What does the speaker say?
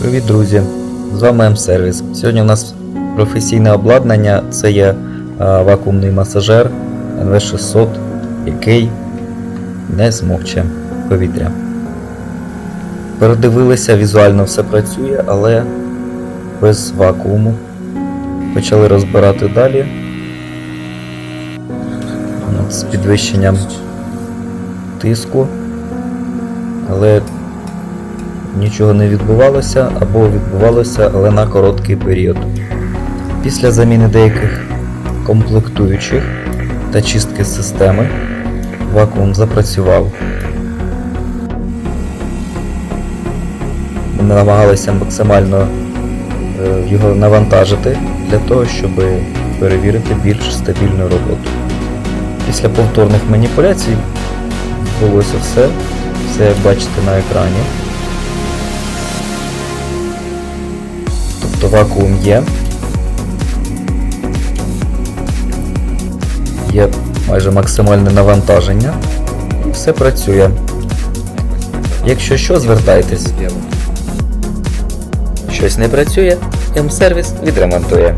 Привіт, друзі! З вами М-сервіс. Сьогодні у нас професійне обладнання це є а, вакуумний масажер NV600, який не змовче повітря. Передивилися, візуально все працює, але без вакууму. Почали розбирати далі. От, з підвищенням тиску. Але нічого не відбувалося або відбувалося, але на короткий період. Після заміни деяких комплектуючих та чистки системи вакуум запрацював. Ми намагалися максимально е, його навантажити для того, щоб перевірити більш стабільну роботу. Після повторних маніпуляцій відбулося все, все як бачите на екрані. Тобто вакуум є. Є майже максимальне навантаження і все працює. Якщо що, звертайтесь. Щось не працює, М-сервіс відремонтує.